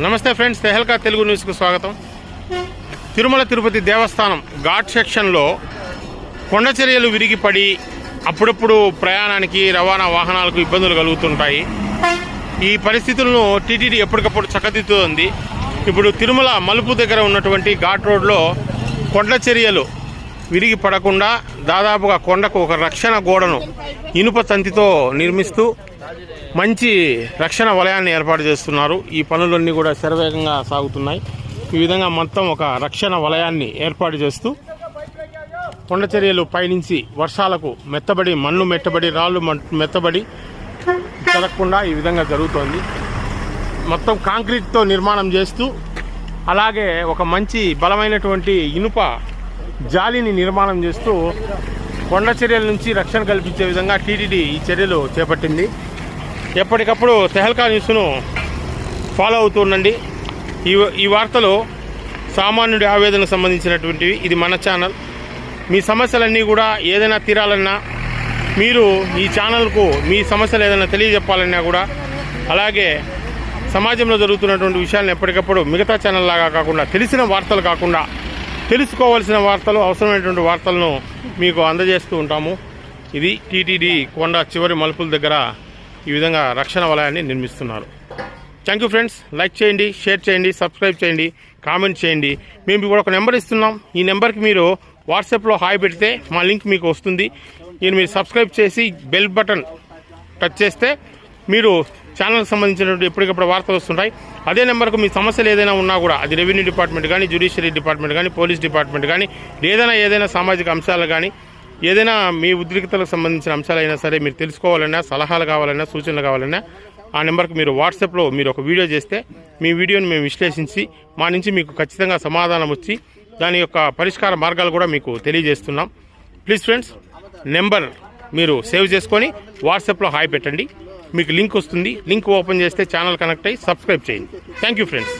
నమస్తే ఫ్రెండ్స్ తెహల్కా తెలుగు న్యూస్కు స్వాగతం. తిరుమల తిరుపతి దేవస్థానం ఘాట్ సెక్షన్లో కొండచర్యలు విరిగిపడి అప్పుడప్పుడు ప్రయాణానికి రవాణా వాహనాలకు ఇబ్బందులు కలుగుతుంటాయి. ఈ పరిస్థితులను టీటీడీ ఎప్పటికప్పుడు చక్కదిద్దుతుంది. ఇప్పుడు తిరుమల మలుపు దగ్గర ఉన్నటువంటి ఘాట్ రోడ్లో కొండ చర్యలు విరిగి పడకుండా దాదాపుగా కొండకు ఒక రక్షణ గోడను ఇనుప తంతితో నిర్మిస్తూ మంచి రక్షణ వలయాన్ని ఏర్పాటు చేస్తున్నారు. ఈ పనులన్నీ కూడా శరవేగంగా సాగుతున్నాయి. ఈ విధంగా మొత్తం ఒక రక్షణ వలయాన్ని ఏర్పాటు చేస్తూ కొండ చర్యలు పైనుంచి వర్షాలకు మెత్తబడి మన్ను మెత్తబడి రాళ్ళు మన్- మెత్తబడి జరగకుండా ఈ విధంగా జరుగుతోంది. మొత్తం కాంక్రీట్తో నిర్మాణం చేస్తూ అలాగే ఒక మంచి బలమైనటువంటి ఇనుప జాలిని నిర్మాణం చేస్తూ కొండ చర్యల నుంచి రక్షణ కల్పించే విధంగా టీటీడీ ఈ చర్యలు చేపట్టింది. ఎప్పటికప్పుడు తెహల్కా న్యూస్ను ఫాలో అవుతూ ఉండండి ఈ ఈ వార్తలు సామాన్యుడి ఆవేదనకు సంబంధించినటువంటివి ఇది మన ఛానల్. మీ సమస్యలన్నీ కూడా ఏదైనా తీరాలన్నా మీరు ఈ ఛానల్కు మీ సమస్యలు ఏదైనా తెలియజెప్పాలన్నా కూడా అలాగే సమాజంలో జరుగుతున్నటువంటి విషయాలను ఎప్పటికప్పుడు మిగతా ఛానల్ లాగా కాకుండా తెలిసిన వార్తలు కాకుండా తెలుసుకోవాల్సిన వార్తలు అవసరమైనటువంటి వార్తలను మీకు అందజేస్తూ ఉంటాము. ఇది టీటీడీ కొండ చివరి మలుపుల దగ్గర ఈ విధంగా రక్షణ వలయాన్ని నిర్మిస్తున్నారు. థ్యాంక్ యూ ఫ్రెండ్స్ లైక్ చేయండి షేర్ చేయండి సబ్స్క్రైబ్ చేయండి కామెంట్ చేయండి. మేము కూడా ఒక నెంబర్ ఇస్తున్నాం. ఈ నెంబర్కి మీరు వాట్సాప్లో హాయ్ పెడితే మా లింక్ మీకు వస్తుంది. నేను మీరు సబ్స్క్రైబ్ చేసి బెల్ బటన్ టచ్ చేస్తే మీరు ఛానల్కి సంబంధించినటువంటి ఎప్పటికప్పుడు వార్తలు వస్తుంటాయి. అదే నెంబర్కు మీ సమస్యలు ఏదైనా ఉన్నా కూడా అది రెవెన్యూ డిపార్ట్మెంట్ కానీ జ్యుడిషియరీ డిపార్ట్మెంట్ కానీ పోలీస్ డిపార్ట్మెంట్ కానీ ఏదైనా ఏదైనా సామాజిక అంశాలు కానీ ఏదైనా మీ ఉద్రిక్తలకు సంబంధించిన అంశాలైనా సరే మీరు తెలుసుకోవాలన్నా సలహాలు కావాలన్నా సూచనలు కావాలన్నా ఆ నెంబర్కి మీరు వాట్సాప్లో మీరు ఒక వీడియో చేస్తే మీ వీడియోని మేము విశ్లేషించి మా నుంచి మీకు ఖచ్చితంగా సమాధానం వచ్చి దాని యొక్క పరిష్కార మార్గాలు కూడా మీకు తెలియజేస్తున్నాం. ప్లీజ్ ఫ్రెండ్స్ నెంబర్ మీరు సేవ్ చేసుకొని వాట్సాప్లో హాయ్ పెట్టండి. మీకు లింక్ వస్తుంది. లింక్ ఓపెన్ చేస్తే ఛానల్ కనెక్ట్ అయ్యి సబ్స్క్రైబ్ చేయండి. Thank you friends